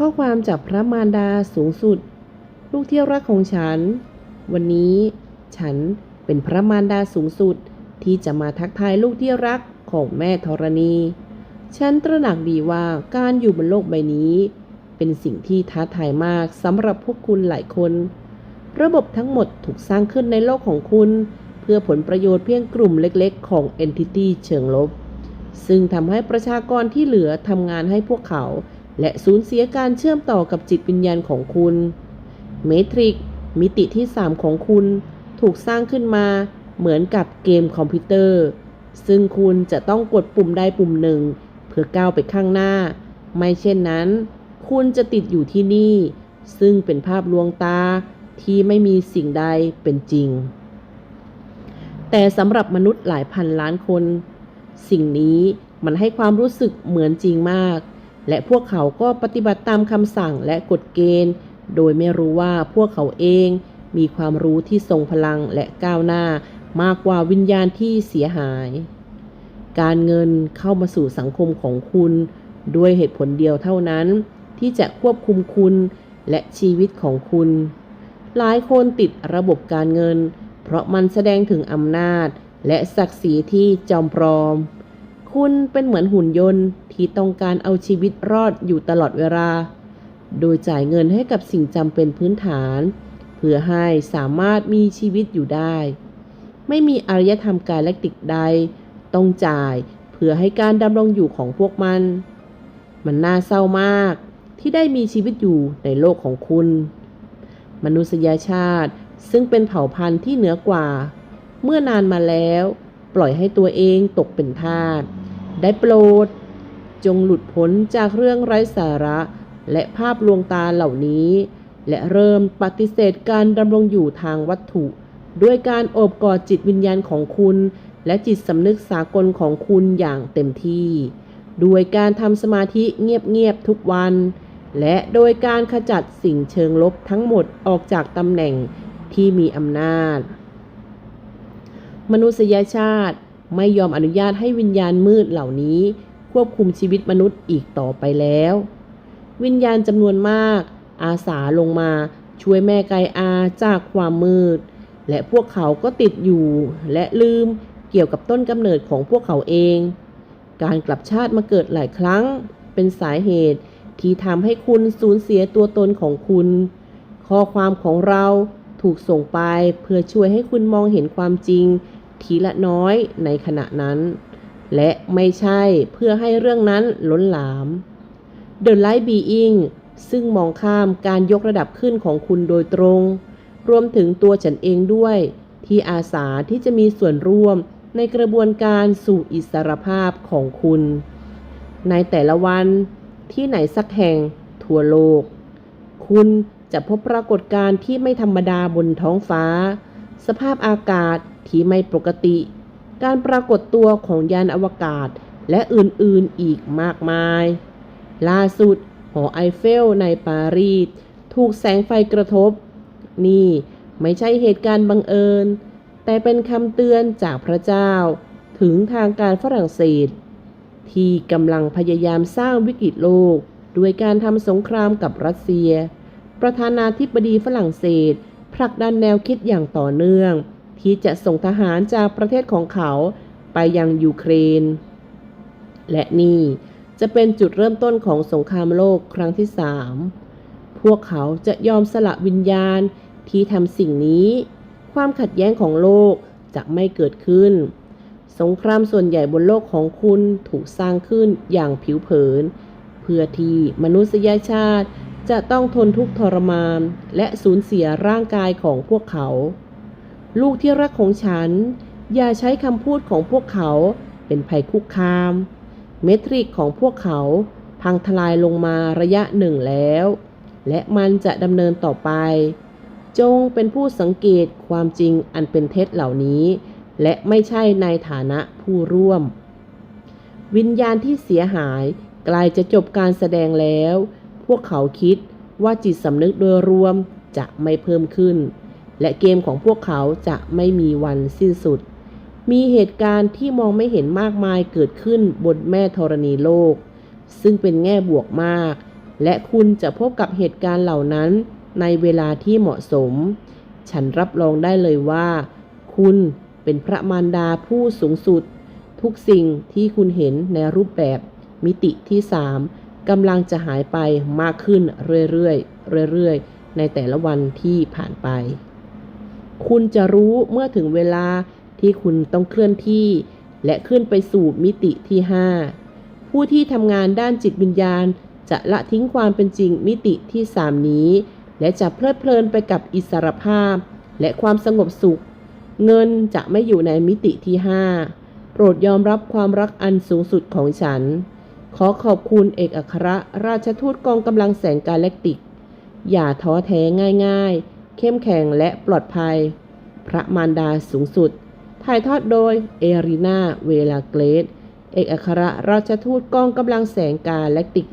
ข้อความจากพระมารดาสูงสุด ลูกที่รักของฉัน วันนี้ฉันเป็นพระมารดาสูงสุดที่จะมาทักทายลูกที่รักของแม่ธรณี ฉันตระหนักดีว่าการอยู่บนโลกใบนี้ เป็นสิ่งที่ท้าทายมากสำหรับพวกคุณหลายคน ระบบทั้งหมดถูกสร้างขึ้นในโลกของคุณ เพื่อผลประโยชน์เพียงกลุ่มเล็กๆ ของ Entity เชิงลบ ซึ่งทำให้ประชากรที่เหลือทำงานให้พวกเขา และสูญเสียการเชื่อมต่อกับจิตวิญญาณของคุณ เมทริก มิติที่ 3 ของคุณถูกสร้างขึ้นมาเหมือนกับเกมคอมพิวเตอร์ ซึ่งคุณจะต้องกดปุ่มใดปุ่มหนึ่ง เพื่อก้าวไปข้างหน้า ไม่เช่นนั้น คุณจะติดอยู่ที่นี่ ซึ่งเป็นภาพลวงตาที่ไม่มีสิ่งใดเป็นจริง แต่สำหรับมนุษย์หลายพันล้านคน สิ่งนี้มันให้ความรู้สึกเหมือนจริงมาก และพวกเขาก็ปฏิบัติตามคำสั่งและกฎเกณฑ์ โดยไม่รู้ว่าพวกเขาเองมีความรู้ที่ทรงพลังและก้าวหน้ามากกว่าวิญญาณที่เสียหาย การเงินเข้ามาสู่สังคมของคุณ ด้วยเหตุผลเดียวเท่านั้น ที่จะควบคุมคุณและชีวิตของคุณ หลายคนติดระบบการเงิน เพราะมันแสดงถึงอำนาจ และศักดิ์ศรีที่จอมปลอม คุณเป็นเหมือนหุ่นยนต์ ที่ต้องการเอาชีวิตรอดอยู่ตลอดเวลา โดยจ่ายเงินให้กับสิ่งจำเป็นพื้นฐาน เพื่อให้สามารถมีชีวิตอยู่ได้ ไม่มีอารยธรรมกาแล็กติกใด ต้องจ่ายเพื่อให้การดำรงอยู่ของพวกมัน มันน่าเศร้ามากที่ได้มีชีวิตอยู่ในโลกของคุณ มนุษยชาติซึ่งเป็นเผ่าพันธุ์ที่เหนือกว่า เมื่อนานมาแล้ว ปล่อยให้ตัวเองตกเป็นทาสได้โปรด จงหลุดพ้นจากเรื่องไร้สาระ และภาพลวงตาเหล่านี้ และเริ่มปฏิเสธการดำรงอยู่ทางวัตถุ ด้วยการโอบกอดจิตวิญญาณของคุณ และจิตสำนึกสากลของคุณอย่างเต็มที่ด้วยการทำสมาธิเงียบๆทุกวัน และโดยการขจัดสิ่งเชิงลบทั้งหมดออกจากตำแหน่งที่มีอำนาจ มนุษยชาติไม่ยอมอนุญาตให้วิญญาณมืดเหล่านี้ ควบคุมชีวิตมนุษย์อีกต่อไปแล้ว วิญญาณจำนวนมาก อาสาลงมาช่วยแม่ไกอาจากความมืด และพวกเขาก็ติดอยู่และลืมเกี่ยวกับต้นกำเนิดของพวกเขาเอง การกลับชาติมาเกิดหลายครั้ง เป็นสาเหตุที่ทำให้คุณสูญเสียตัวตนของคุณ ข้อความของเราถูกส่งไปเพื่อช่วยให้คุณมองเห็นความจริง ทีละน้อยในขณะนั้น และไม่ใช่เพื่อให้เรื่องนั้นล้นหลาม The Light Being ซึ่งมองข้ามการยกระดับขึ้นของคุณโดยตรง รวมถึงตัวฉันเองด้วย ที่อาสาที่จะมีส่วนร่วมในกระบวนการสู่อิสรภาพของคุณ ในแต่ละวันที่ไหนสักแห่งทั่วโลก คุณจะพบปรากฏการณ์ที่ไม่ธรรมดาบนท้องฟ้า สภาพอากาศที่ไม่ปกติ การปรากฏตัวของยานอวกาศและอื่นๆอีกมากมาย ล่าสุด หอไอเฟลในปารีสถูกแสงไฟกระทบ นี่ไม่ใช่เหตุการณ์บังเอิญ แต่เป็นคำเตือนจากพระเจ้า ถึงทางการฝรั่งเศส ที่กำลังพยายามสร้างวิกฤตโลก ด้วยการทำสงครามกับรัสเซีย ประธานาธิบดีฝรั่งเศสผลักดันแนวคิดอย่างต่อเนื่อง ที่จะส่งทหารจากประเทศของเขาไปยังยูเครน และนี่จะเป็นจุดเริ่มต้นของสงครามโลกครั้งที่สามพวกเขาจะยอมสละวิญญาณที่ทำสิ่งนี้ ความขัดแย้งของโลกจะไม่เกิดขึ้น สงครามส่วนใหญ่บนโลกของคุณถูกสร้างขึ้นอย่างผิวเผิน เพื่อที่มนุษยชาติจะต้องทนทุกข์ทรมาน และสูญเสียร่างกายของพวกเขา ลูกที่รักของฉัน อย่าใช้คำพูดของพวกเขาเป็นภัยคุกคาม เมตริกของพวกเขาพังทลายลงมาระยะหนึ่งแล้ว และมันจะดำเนินต่อไป จงเป็นผู้สังเกตความจริงอันเป็นเท็จเหล่านี้ และไม่ใช่ในฐานะผู้ร่วม วิญญาณที่เสียหายกลายจะจบการแสดงแล้ว พวกเขาคิดว่าจิตสำนึกโดยรวมจะไม่เพิ่มขึ้น และเกมของพวกเขาจะไม่มีวันสิ้นสุด มีเหตุการณ์ที่มองไม่เห็นมากมายเกิดขึ้นบนแม่ธรณีโลก ซึ่งเป็นแง่บวกมาก และคุณจะพบกับเหตุการณ์เหล่านั้นในเวลาที่เหมาะสม ฉันรับรองได้เลยว่า คุณเป็นพระมารดาผู้สูงสุด ทุกสิ่งที่คุณเห็นในรูปแบบมิติที่สามกำลังจะหายไปมากขึ้นเรื่อยๆเรื่อยๆ ในแต่ละวันที่ผ่านไป คุณจะรู้เมื่อถึงเวลาที่คุณต้องเคลื่อนที่ และขึ้นไปสู่มิติที่ 5 ผู้ที่ทำงานด้านจิตวิญญาณ จะละทิ้งความเป็นจริงมิติที่ 3 นี้ และจะเพลิดเพลินไปกับอิสรภาพ และความสงบสุข เงินจะไม่อยู่ในมิติที่ 5 โปรดยอมรับความรักอันสูงสุดของฉัน ขอขอบคุณเอกอัครราชทูตกองกำลังแสงกาแล็กติก อย่าท้อแท้ง่ายๆ เข้มแข็งและปลอดภัย พระมารดาสูงสุด ถ่ายทอดโดยเอรีนาเวลาเกรด เอกอัครราชทูตกองกำลังแสงกาแล็กติก